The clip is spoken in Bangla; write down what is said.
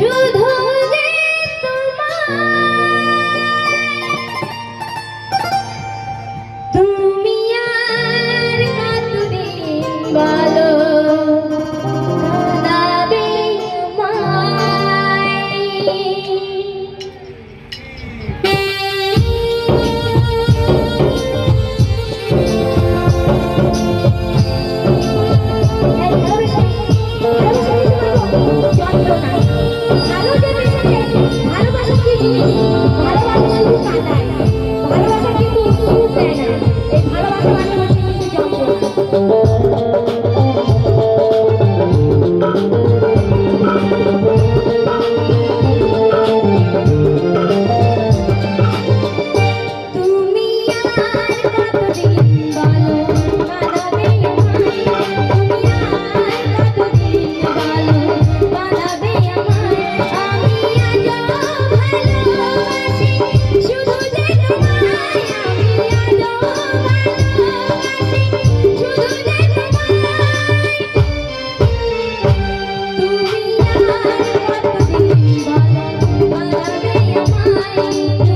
should যন্ত্রণা ভালো জেনারেশনের ভালো ভালো কি জিনিস? ভালো Thank you.